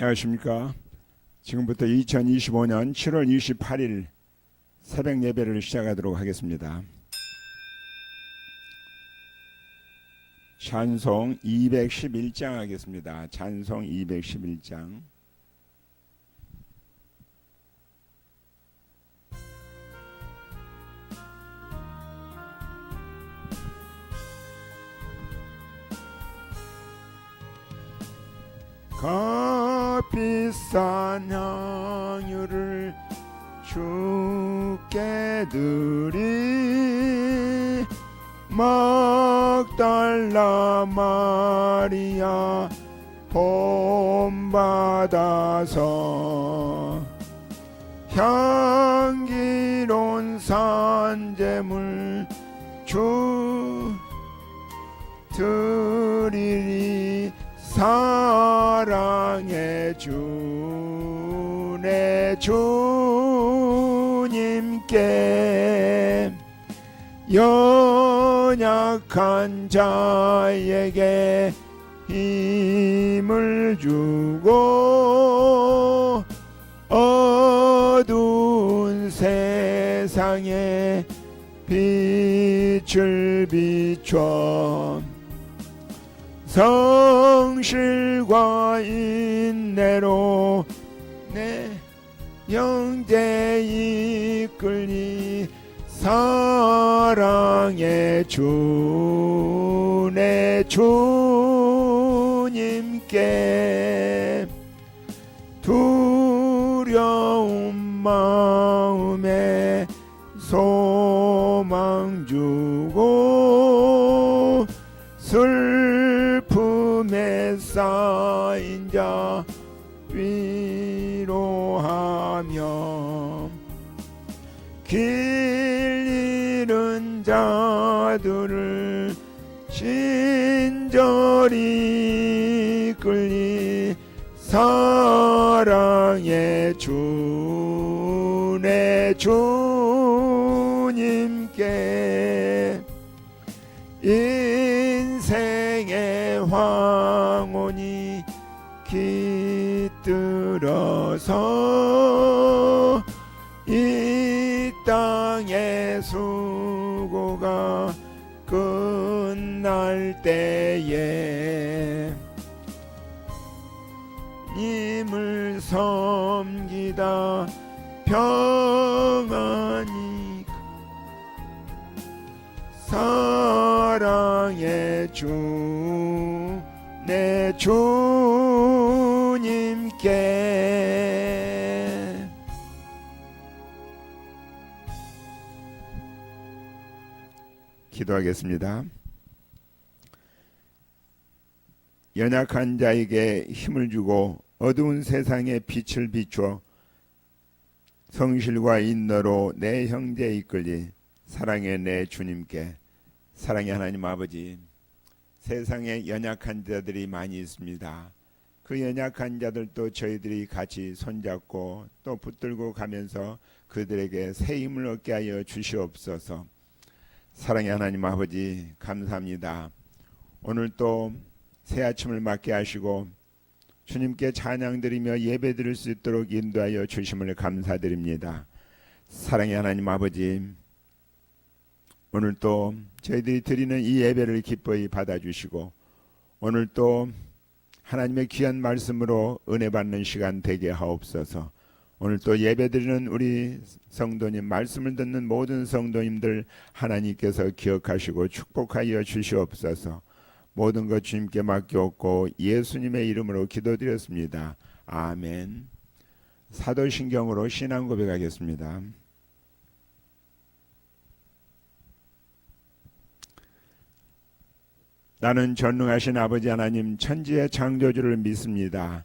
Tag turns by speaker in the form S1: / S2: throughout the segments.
S1: 안녕하십니까. 지금부터 2025년 7월 28일 새벽 예배를 시작하도록 하겠습니다. 찬송 211장 하겠습니다. 찬송 211장. 향유를 주께 드리 막달라 마리아 본받아서 향기로운 산재물 주 드리리 사랑의 주내 주님께. 연약한 자에게 힘을 주고 어두운 세상에 빛을 비춰 성실과 인내로 내 영제 이끌리 사랑의 주 내 주님께 두려운 마음에 소망 주고 슬 픔에 쌓인 자 위로하며 길 잃은 자들을 친절히 끌리 사랑의 주내 주 들어서 이 땅의 수고가 끝날 때에 님을 섬기다 평안히 사랑의 주내주 기도하겠습니다. 연약한 자에게 힘을 주고 어두운 세상에 빛을 비추어 성실과 인너로 내 형제 이끌리 사랑의 내 주님께 사랑의 하나님 아버지 세상에 연약한 자들이 많이 있습니다. 그 연약한 자들도 저희들이 같이 손잡고 또 붙들고 가면서 그들에게 새 힘을 얻게 하여 주시옵소서. 사랑의 하나님 아버지 감사합니다. 오늘 또 새 아침을 맞게 하시고 주님께 찬양 드리며 예배 드릴 수 있도록 인도하여 주심을 감사드립니다. 사랑의 하나님 아버지 오늘 또 저희들이 드리는 이 예배를 기뻐히 받아주시고 오늘 또 하나님의 귀한 말씀으로 은혜 받는 시간 되게 하옵소서. 오늘 또 예배 드리는 우리 성도님 말씀을 듣는 모든 성도님들 하나님께서 기억하시고 축복하여 주시옵소서. 모든 것 주님께 맡기옵고 예수님의 이름으로 기도드렸습니다. 아멘. 사도신경으로 신앙 고백하겠습니다. 나는 전능하신 아버지 하나님 천지의 창조주를 믿습니다.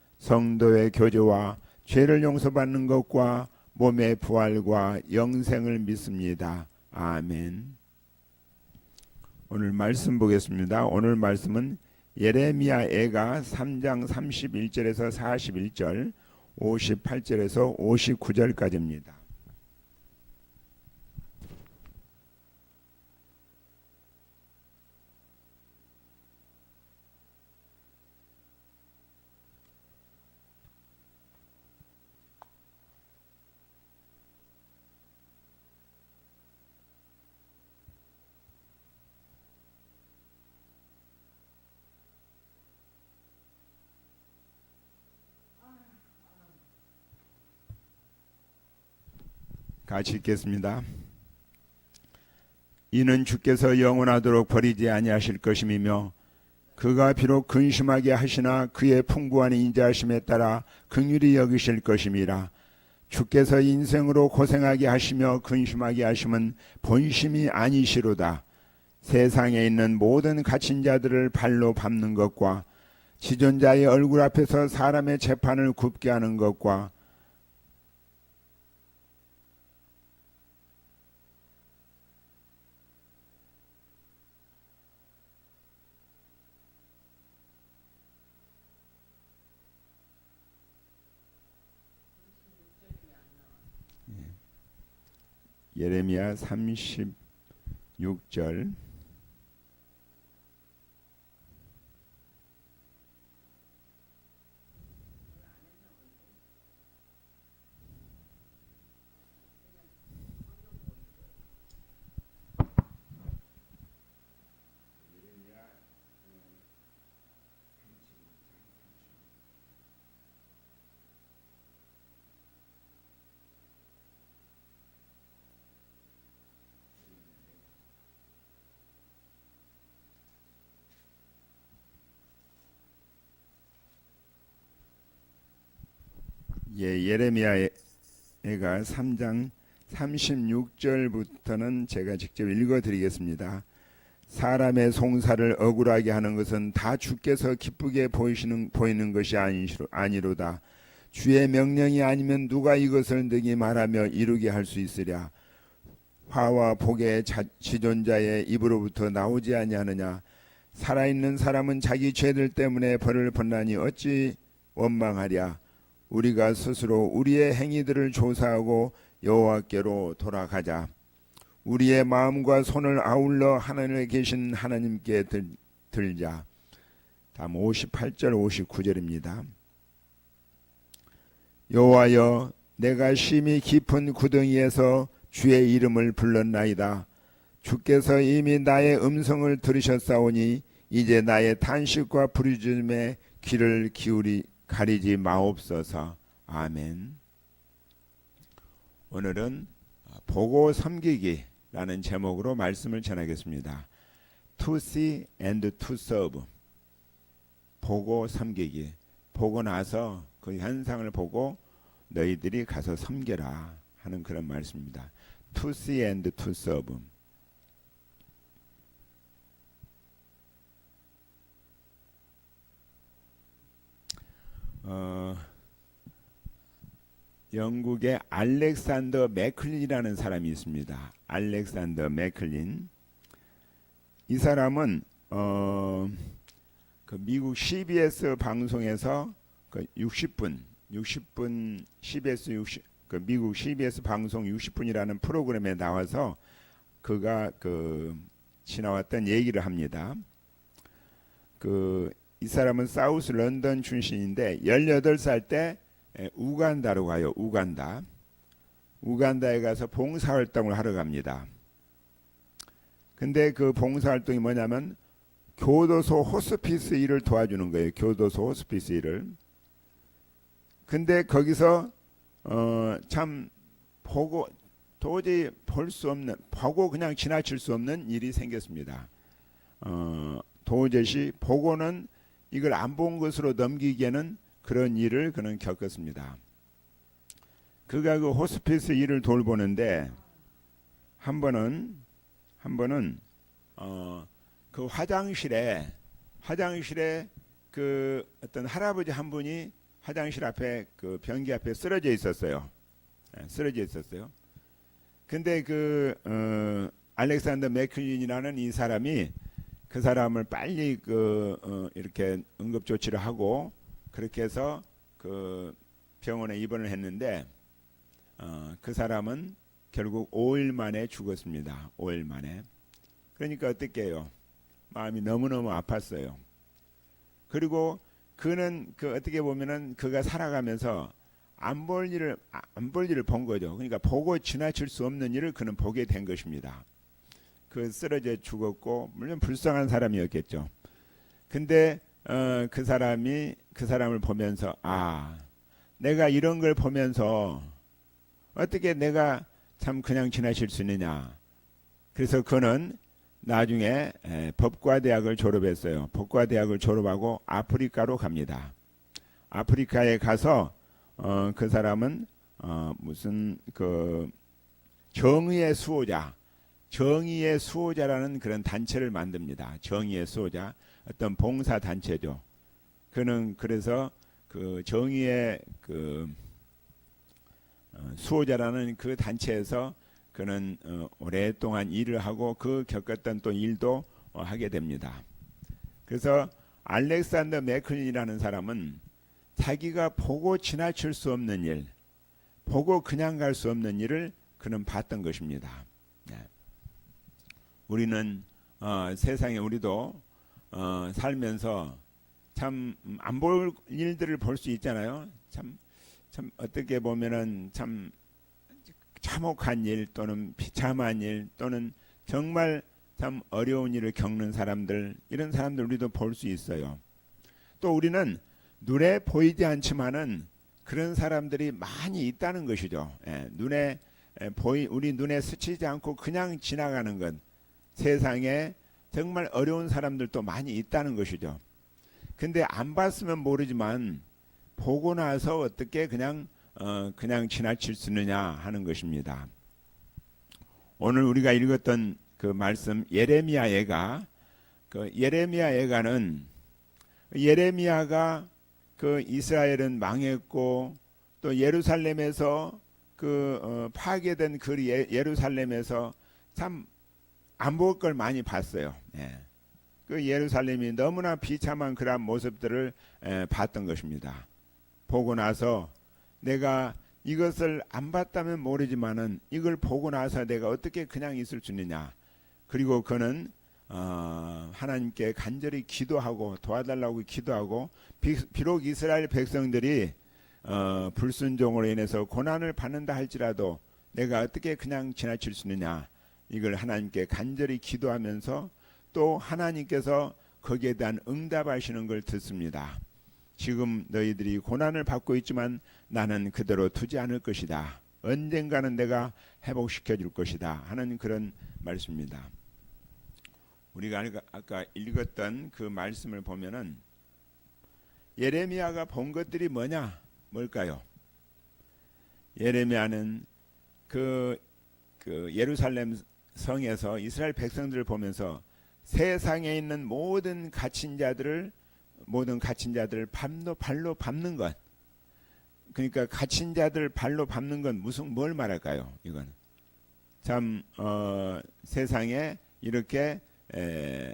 S1: 성도의 교제와 죄를 용서받는 것과 몸의 부활과 영생을 믿습니다. 아멘. 오늘 말씀 보겠습니다. 오늘 말씀은 예레미야 애가 3장 31절에서 41절, 58절에서 59절까지입니다. 같이 읽겠습니다. 이는 주께서 영원하도록 버리지 아니하실 것임이며 그가 비록 근심하게 하시나 그의 풍부한 인자하심에 따라 긍휼히 여기실 것임이라 주께서 인생으로 고생하게 하시며 근심하게 하심은 본심이 아니시로다 세상에 있는 모든 갇힌 자들을 발로 밟는 것과 지존자의 얼굴 앞에서 사람의 재판을 굽게 하는 것과 예레미야 36절 예, 예레미야가 3장 36절부터는 제가 직접 읽어 드리겠습니다. 사람의 송사를 억울하게 하는 것은 다 주께서 기쁘게 보이시는 보이는 것이 아니시로, 아니로다. 주의 명령이 아니면 누가 이것을 능히 말하며 이루게 할 수 있으랴. 화와 복의 자, 지존자의 입으로부터 나오지 아니하느냐. 살아있는 사람은 자기 죄들 때문에 벌을 벗나니 어찌 원망하랴. 우리가 스스로 우리의 행위들을 조사하고 여호와께로 돌아가자. 우리의 마음과 손을 아울러 하나님에 계신 하나님께 들, 들자. 다음 58절 59절입니다. 여호와여 내가 심히 깊은 구덩이에서 주의 이름을 불렀나이다. 주께서 이미 나의 음성을 들으셨사오니 이제 나의 탄식과 부르짖음에 귀를 기울이 가리지 마옵소서. 아멘. 오늘은 보고 섬기기라는 제목으로 말씀을 전하겠습니다. To see and to serve. 보고 섬기기. 보고 나서 그 현상을 보고 너희들이 가서 섬겨라 하는 그런 말씀입니다. To see and to serve. 어, 영국의 알렉산더 맥클린이라는 사람이 있습니다. 알렉산더 맥클린. 이 사람은 어, 그 미국 CBS 방송에서 그 60분, 60분 CBS 60, 그 미국 CBS 방송 60분이라는 프로그램에 나와서 그가 그 지나왔던 얘기를 합니다. 그 이 사람은 사우스 런던 출신인데 18살 때 우간다로 가요. 우간다. 우간다에 가서 봉사활동을 하러 갑니다. 근데 그 봉사활동이 뭐냐면 교도소 호스피스 일을 도와주는 거예요. 교도소 호스피스 일을. 근데 거기서 어 참 보고 도저히 볼 수 없는 보고 그냥 지나칠 수 없는 일이 생겼습니다. 어 도저히 보고는 이걸 안 본 것으로 넘기기에는 그런 일을 그는 겪었습니다. 그가 그 호스피스 일을 돌보는데 한 번은 한 번은 어 그 화장실에 화장실에 그 어떤 할아버지 한 분이 화장실 앞에 그 변기 앞에 쓰러져 있었어요. 예, 쓰러져 있었어요. 근데 그 어, 알렉산더 맥클린이라는 이 사람이 그 사람을 빨리 그 어, 이렇게 응급 조치를 하고 그렇게 해서 그 병원에 입원을 했는데 어, 그 사람은 결국 5일 만에 죽었습니다. 5일 만에. 그러니까 어떻게 해요? 마음이 너무너무 아팠어요. 그리고 그는 그 어떻게 보면은 그가 살아가면서 안 볼 일을 안 볼 일을 본 거죠. 그러니까 보고 지나칠 수 없는 일을 그는 보게 된 것입니다. 그 쓰러져 죽었고 물론 불쌍한 사람이었겠죠. 근데 어, 그 사람이 그 사람을 보면서 아 내가 이런 걸 보면서 어떻게 내가 참 그냥 지나칠 수 있느냐. 그래서 그는 나중에 에, 법과대학을 졸업했어요. 법과대학을 졸업하고 아프리카로 갑니다. 아프리카에 가서 어, 그 사람은 어, 무슨 그 정의의 수호자, 정의의 수호자라는 그런 단체를 만듭니다. 정의의 수호자 어떤 봉사 단체죠. 그는 그래서 그 정의의 그 어, 수호자라는 그 단체에서 그는 어, 오랫동안 일을 하고 그 겪었던 또 일도 어, 하게 됩니다. 그래서 알렉산더 맥클린이라는 사람은 자기가 보고 지나칠 수 없는 일, 보고 그냥 갈 수 없는 일을 그는 봤던 것입니다. 네. 우리는 어, 세상에 우리도 어, 살면서 참 안 볼 일들을 볼 수 있잖아요. 참, 참 어떻게 보면은 참 참혹한 일 또는 비참한 일 또는 정말 참 어려운 일을 겪는 사람들 이런 사람들 우리도 볼 수 있어요. 또 우리는 눈에 보이지 않지만은 그런 사람들이 많이 있다는 것이죠. 예, 눈에 에, 보이 우리 눈에 스치지 않고 그냥 지나가는 것 세상에 정말 어려운 사람들도 많이 있다는 것이죠. 근데 안 봤으면 모르지만 보고 나서 어떻게 그냥 어, 그냥 지나칠 수 있느냐 하는 것입니다. 오늘 우리가 읽었던 그 말씀 예레미야 예가 그 예레미야 예가는 예레미야가 그 이스라엘은 망했고 또 예루살렘에서 그 어, 파괴된 그 예, 예루살렘에서 참 안 볼 걸 많이 봤어요. 예. 그 예루살렘이 너무나 비참한 그런 모습들을 에, 봤던 것입니다. 보고 나서 내가 이것을 안 봤다면 모르지만은 이걸 보고 나서 내가 어떻게 그냥 있을 수 있느냐. 그리고 그는 어, 하나님께 간절히 기도하고 도와달라고 기도하고 비, 비록 이스라엘 백성들이 어, 불순종으로 인해서 고난을 받는다 할지라도 내가 어떻게 그냥 지나칠 수 있느냐. 이걸 하나님께 간절히 기도하면서 또 하나님께서 거기에 대한 응답하시는 걸 듣습니다. 지금 너희들이 고난을 받고 있지만 나는 그대로 두지 않을 것이다. 언젠가는 내가 회복시켜 줄 것이다. 하는 그런 말씀입니다. 우리가 아까 읽었던 그 말씀을 보면은 예레미야가 본 것들이 뭐냐? 뭘까요? 예레미야는 그, 그 예루살렘 성에서 이스라엘 백성들을 보면서 세상에 있는 모든 갇힌 자들을 모든 갇힌 자들을 발로 발로 밟는 것. 그러니까 갇힌 자들 발로 밟는 건 무슨 뭘 말할까요? 이건 참 어, 세상에 이렇게 에,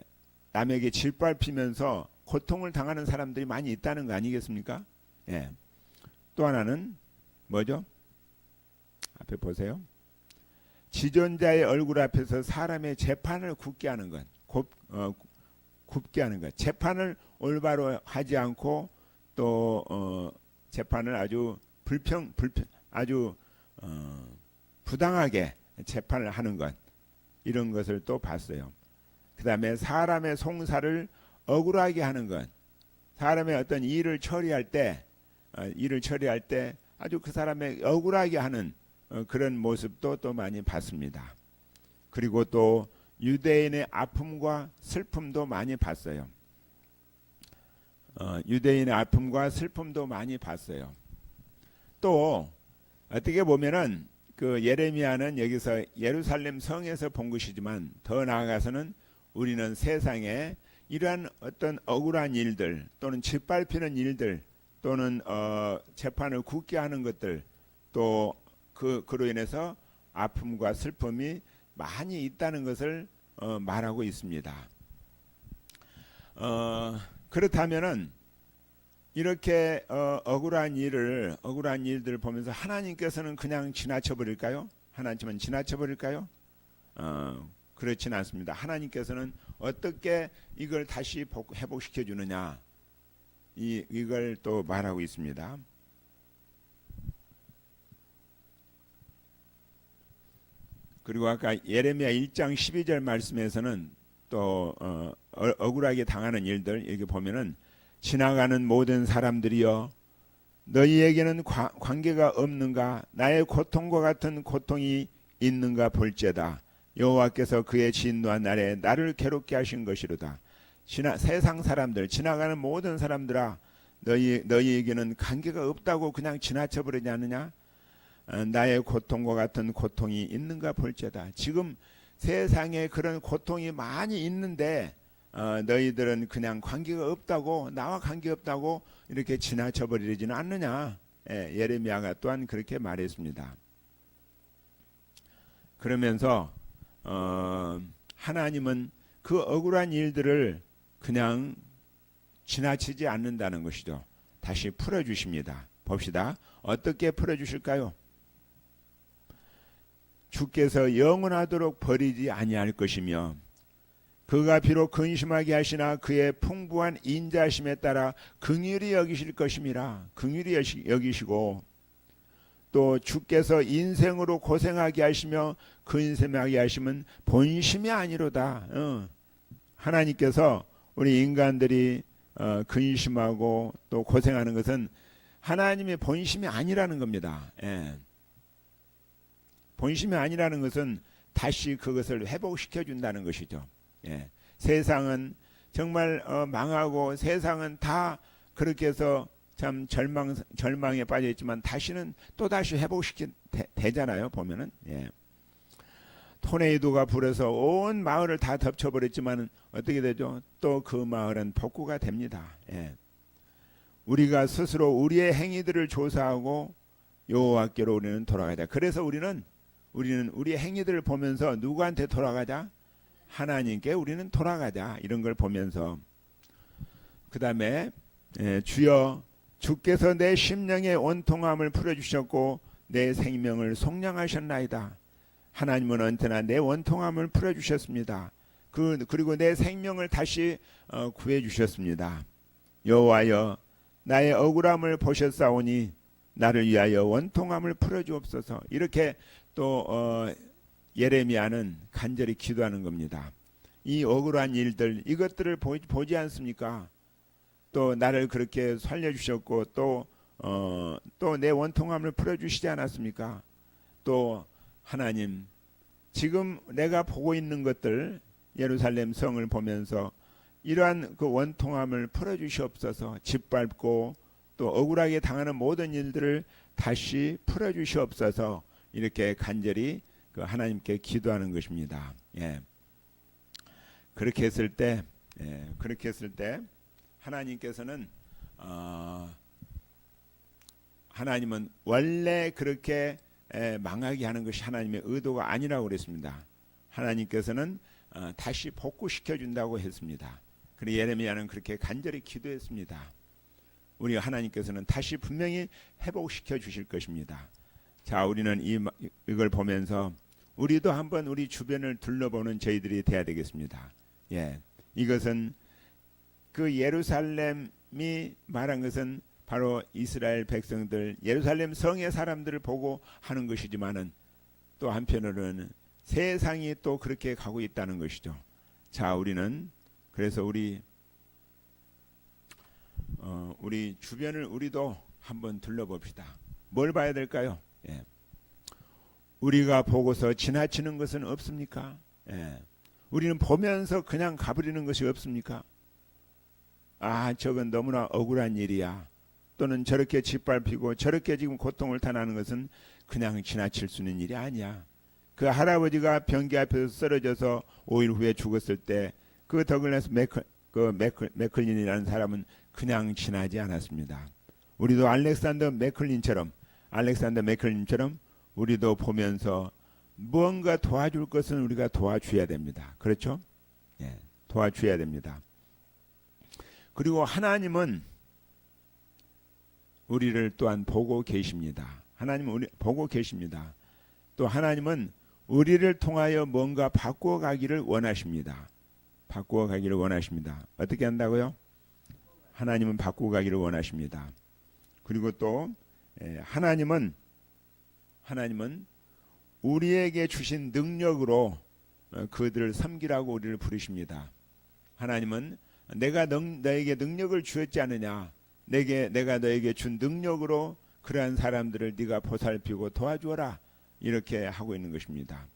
S1: 남에게 짓밟히면서 고통을 당하는 사람들이 많이 있다는 거 아니겠습니까? 예. 또 하나는 뭐죠? 앞에 보세요. 지존자의 얼굴 앞에서 사람의 재판을 굳게 하는 것, 곱, 어, 굽게 하는 것. 재판을 올바로 하지 않고 또 어, 재판을 아주 불평 불평 아주 어, 부당하게 재판을 하는 것 이런 것을 또 봤어요. 그 다음에 사람의 송사를 억울하게 하는 것. 사람의 어떤 일을 처리할 때 어, 일을 처리할 때 아주 그 사람의 억울하게 하는 어, 그런 모습도 또 많이 봤습니다. 그리고 또 유대인의 아픔과 슬픔도 많이 봤어요. 어, 유대인의 아픔과 슬픔도 많이 봤어요. 또 어떻게 보면은 그 예레미야는 여기서 예루살렘 성에서 본 것이지만 더 나아가서는 우리는 세상에 이러한 어떤 억울한 일들 또는 짓밟히는 일들 또는 어, 재판을 굳게 하는 것들 또 그 그로 인해서 아픔과 슬픔이 많이 있다는 것을 어, 말하고 있습니다. 어, 그렇다면은 이렇게 어, 억울한 일을 억울한 일들을 보면서 하나님께서는 그냥 지나쳐 버릴까요? 하나님은 지나쳐 버릴까요? 어, 그렇진 않습니다. 하나님께서는 어떻게 이걸 다시 복- 회복시켜 주느냐 이 이걸 또 말하고 있습니다. 그리고 아까 예레미야 1장 12절 말씀에서는 또 어, 어, 억울하게 당하는 일들 이렇게 보면은 지나가는 모든 사람들이여 너희에게는 과- 관계가 없는가? 나의 고통과 같은 고통이 있는가 볼지어다. 여호와께서 그의 진노한 날에 나를 괴롭게 하신 것이로다. 지나 세상 사람들 지나가는 모든 사람들아 너희 너희에게는 관계가 없다고 그냥 지나쳐 버리지 않느냐? 어, 나의 고통과 같은 고통이 있는가 볼지어다 지금 세상에 그런 고통이 많이 있는데 어, 너희들은 그냥 관계가 없다고 나와 관계 없다고 이렇게 지나쳐 버리지는 않느냐 예, 예레미야가 또한 그렇게 말했습니다. 그러면서 어, 하나님은 그 억울한 일들을 그냥 지나치지 않는다는 것이죠. 다시 풀어 주십니다. 봅시다. 어떻게 풀어 주실까요? 주께서 영원하도록 버리지 아니할 것이며 그가 비록 근심하게 하시나 그의 풍부한 인자심에 따라 긍휼히 여기실 것임이라 긍휼히 여기시고 또 주께서 인생으로 고생하게 하시며 근심하게 하시면 본심이 아니로다. 어. 하나님께서 우리 인간들이 어, 근심하고 또 고생하는 것은 하나님의 본심이 아니라는 겁니다. 예. 본심이 아니라는 것은 다시 그것을 회복시켜 준다는 것이죠. 예. 세상은 정말 어, 망하고 세상은 다 그렇게 해서 참 절망 절망에 빠져 있지만 다시는 또 다시 회복시키 되, 되잖아요. 보면은 예. 토네이도가 불어서 온 마을을 다 덮쳐버렸지만 어떻게 되죠? 또 그 마을은 복구가 됩니다. 예. 우리가 스스로 우리의 행위들을 조사하고 여호와께로 우리는 돌아가자. 그래서 우리는 우리는 우리의 행위들을 보면서 누구한테 돌아가자? 하나님께 우리는 돌아가자. 이런 걸 보면서 그 다음에 주여 주께서 내 심령의 원통함을 풀어주셨고 내 생명을 속량하셨나이다. 하나님은 언제나 내 원통함을 풀어주셨습니다. 그 그리고 내 생명을 다시 어, 구해 주셨습니다. 여호와여 나의 억울함을 보셨사오니 나를 위하여 원통함을 풀어주옵소서. 이렇게 또 어, 예레미야는 간절히 기도하는 겁니다. 이 억울한 일들 이것들을 보, 보지 않습니까? 또 나를 그렇게 살려주셨고 또 어, 또 내 원통함을 풀어주시지 않았습니까? 또 하나님 지금 내가 보고 있는 것들 예루살렘 성을 보면서 이러한 그 원통함을 풀어주시옵소서 짓밟고 또 억울하게 당하는 모든 일들을 다시 풀어주시옵소서 이렇게 간절히 그 하나님께 기도하는 것입니다. 예. 그렇게 했을 때, 예, 그렇게 했을 때 하나님께서는 어, 하나님은 원래 그렇게 에, 망하게 하는 것이 하나님의 의도가 아니라고 그랬습니다. 하나님께서는 어, 다시 복구시켜 준다고 했습니다. 그리고 예레미야는 그렇게 간절히 기도했습니다. 우리 하나님께서는 다시 분명히 회복시켜 주실 것입니다. 자, 우리는 이 이걸 보면서 우리도 한번 우리 주변을 둘러보는 저희들이 돼야 되겠습니다. 예, 이것은 그 예루살렘이 말한 것은 바로 이스라엘 백성들 예루살렘 성의 사람들을 보고 하는 것이지만은 또 한편으로는 세상이 또 그렇게 가고 있다는 것이죠. 자, 우리는 그래서 우리 어, 우리 주변을 우리도 한번 둘러봅시다. 뭘 봐야 될까요? 예. 우리가 보고서 지나치는 것은 없습니까? 예. 우리는 보면서 그냥 가버리는 것이 없습니까? 아, 저건 너무나 억울한 일이야. 또는 저렇게 짓밟히고 저렇게 지금 고통을 탄하는 것은 그냥 지나칠 수 있는 일이 아니야. 그 할아버지가 변기 앞에서 쓰러져서 5일 후에 죽었을 때 그 더글라스 매클 그 매클, 매클린이라는 사람은 그냥 지나지 않았습니다. 우리도 알렉산더 맥클린처럼 알렉산더 맥클린처럼 우리도 보면서 무언가 도와줄 것은 우리가 도와줘야 됩니다. 그렇죠? 예, 도와줘야 됩니다. 그리고 하나님은 우리를 또한 보고 계십니다. 하나님은 우리 보고 계십니다. 또 하나님은 우리를 통하여 뭔가 바꾸어 가기를 원하십니다. 바꾸어 가기를 원하십니다. 어떻게 한다고요? 하나님은 바꾸어 가기를 원하십니다. 그리고 또 예, 하나님은 하나님은 우리에게 주신 능력으로 어, 그들을 섬기라고 우리를 부르십니다. 하나님은 내가 능, 너에게 능력을 주었지 않느냐? 내게 내가 너에게 준 능력으로 그러한 사람들을 네가 보살피고 도와주어라 이렇게 하고 있는 것입니다.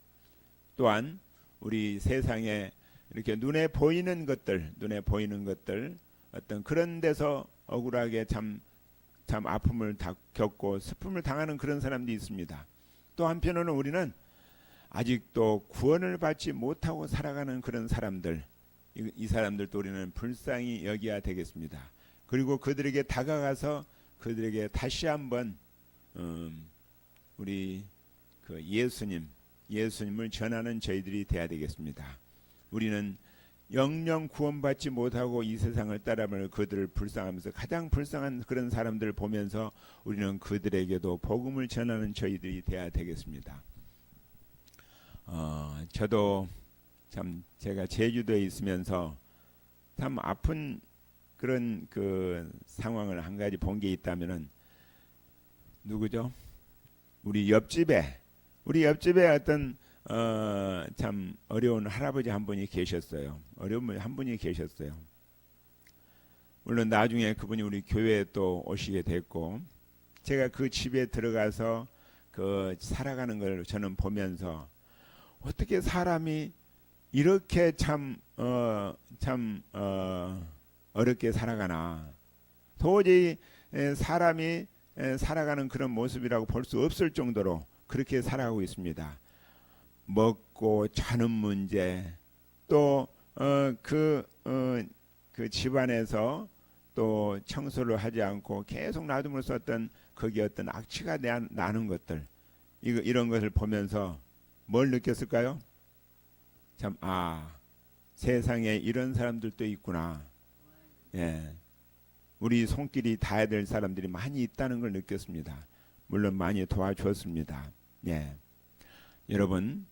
S1: 또한 우리 세상에 이렇게 눈에 보이는 것들, 눈에 보이는 것들 어떤 그런 데서 억울하게 참, 참 아픔을 다 겪고 슬픔을 당하는 그런 사람도 있습니다. 또 한편으로는 우리는 아직도 구원을 받지 못하고 살아가는 그런 사람들, 이, 이 사람들도 우리는 불쌍히 여기야 되겠습니다. 그리고 그들에게 다가가서 그들에게 다시 한번 음, 우리 그 예수님 예수님을 전하는 저희들이 돼야 되겠습니다. 우리는 영영 구원받지 못하고 이 세상을 따라가며 그들을 불쌍하면서 가장 불쌍한 그런 사람들을 보면서 우리는 그들에게도 복음을 전하는 저희들이 돼야 되겠습니다. 어, 저도 참 제가 제주도에 있으면서 참 아픈 그런 그 상황을 한 가지 본 게 있다면은 누구죠? 우리 옆집에 우리 옆집에 어떤 어, 참 어려운 할아버지 한 분이 계셨어요. 어려운 분한 분이 계셨어요. 물론 나중에 그분이 우리 교회에 또 오시게 됐고 제가 그 집에 들어가서 그 살아가는 걸 저는 보면서 어떻게 사람이 이렇게 참 어, 참 어, 어렵게 살아가나 도저히 사람이 살아가는 그런 모습이라고 볼 수 없을 정도로 그렇게 살아가고 있습니다. 먹고 자는 문제 또그 어, 어, 그 집안에서 또 청소를 하지 않고 계속 놔둠으로써 어떤 거기 어떤 악취가 나는 것들 이거 이런 것을 보면서 뭘 느꼈을까요? 참 아 세상에 이런 사람들도 있구나. 예. 우리 손길이 닿아야 될 사람들이 많이 있다는 걸 느꼈습니다. 물론 많이 도와주었습니다. 예. 여러분,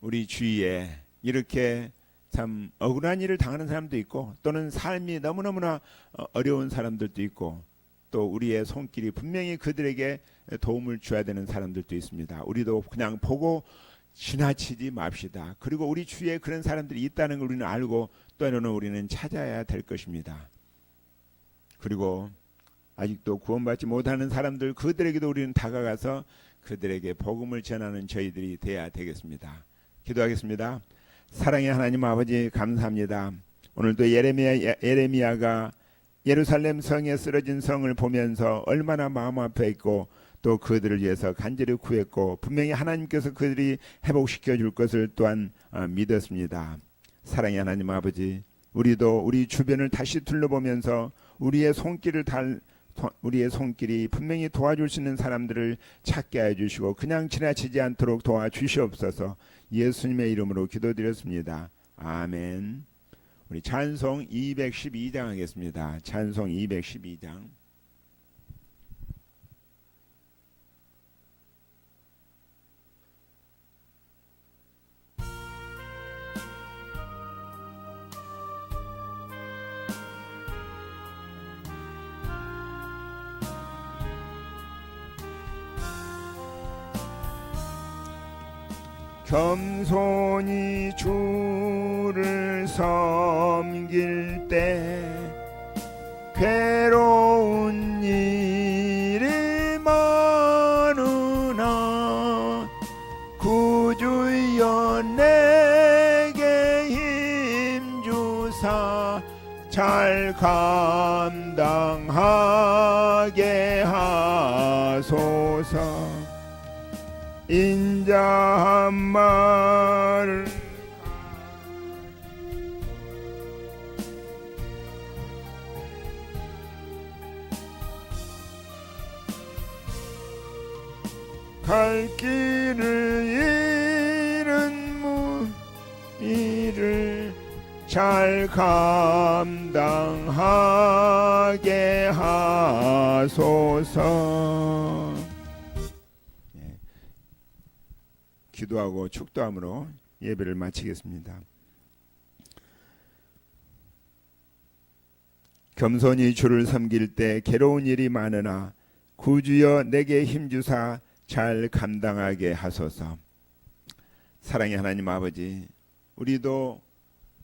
S1: 우리 주위에 이렇게 참 억울한 일을 당하는 사람도 있고 또는 삶이 너무너무나 어, 어려운 사람들도 있고 또 우리의 손길이 분명히 그들에게 도움을 줘야 되는 사람들도 있습니다. 우리도 그냥 보고 지나치지 맙시다. 그리고 우리 주위에 그런 사람들이 있다는 걸 우리는 알고 때로는 우리는 찾아야 될 것입니다. 그리고 아직도 구원받지 못하는 사람들 그들에게도 우리는 다가가서 그들에게 복음을 전하는 저희들이 돼야 되겠습니다. 기도하겠습니다. 사랑의 하나님 아버지 감사합니다. 오늘도 예레미야 예레미야가 예루살렘 성에 쓰러진 성을 보면서 얼마나 마음 아파했고 또 그들을 위해서 간절히 구했고 분명히 하나님께서 그들이 회복시켜 줄 것을 또한 어, 믿었습니다. 사랑의 하나님 아버지 우리도 우리 주변을 다시 둘러보면서 우리의 손길을 달 우리의 손길이 분명히 도와줄 수 있는 사람들을 찾게 해 주시고 그냥 지나치지 않도록 도와주시옵소서 예수님의 이름으로 기도드렸습니다. 아멘. 우리 찬송 212장 하겠습니다. 찬송 212장. 겸손히 주를 섬길 때 괴로운 일이 많으나 구주여 내게 힘주사 잘 감당하게 하소서. 인 가자 한 말을 갈 길을 잃은 무리를 잘 감당하게 하소서. 기도하고 축도함으로 예배를 마치겠습니다. 겸손히 주를 섬길 때 괴로운 일이 많으나 구주여 내게 힘주사 잘 감당하게 하소서. 사랑의 하나님 아버지, 우리도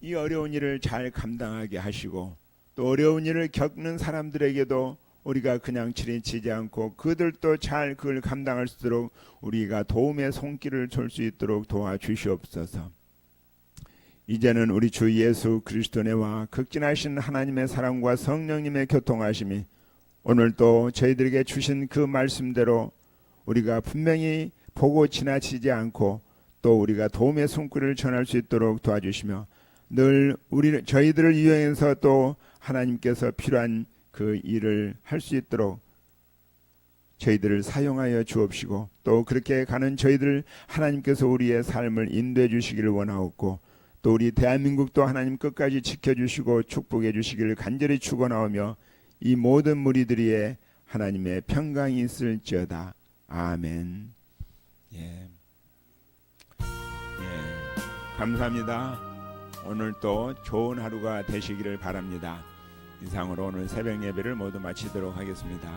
S1: 이 어려운 일을 잘 감당하게 하시고 또 어려운 일을 겪는 사람들에게도 우리가 그냥 지나치지 않고 그들도 잘 그걸 감당할 수 있도록 우리가 도움의 손길을 줄 수 있도록 도와주시옵소서. 이제는 우리 주 예수 그리스도네와 극진하신 하나님의 사랑과 성령님의 교통하심이 오늘도 저희들에게 주신 그 말씀대로 우리가 분명히 보고 지나치지 않고 또 우리가 도움의 손길을 전할 수 있도록 도와주시며 늘 우리 저희들을 이용해서 또 하나님께서 필요한 그 일을 할 수 있도록 저희들을 사용하여 주옵시고 또 그렇게 가는 저희들 하나님께서 우리의 삶을 인도해 주시기를 원하옵고 또 우리 대한민국도 하나님 끝까지 지켜주시고 축복해 주시기를 간절히 축원하오며 이 모든 무리들이의 하나님의 평강이 있을지어다 아멘. 예. 예. 감사합니다. 오늘 또 좋은 하루가 되시기를 바랍니다. 이상으로 오늘 새벽 예배를 모두 마치도록 하겠습니다.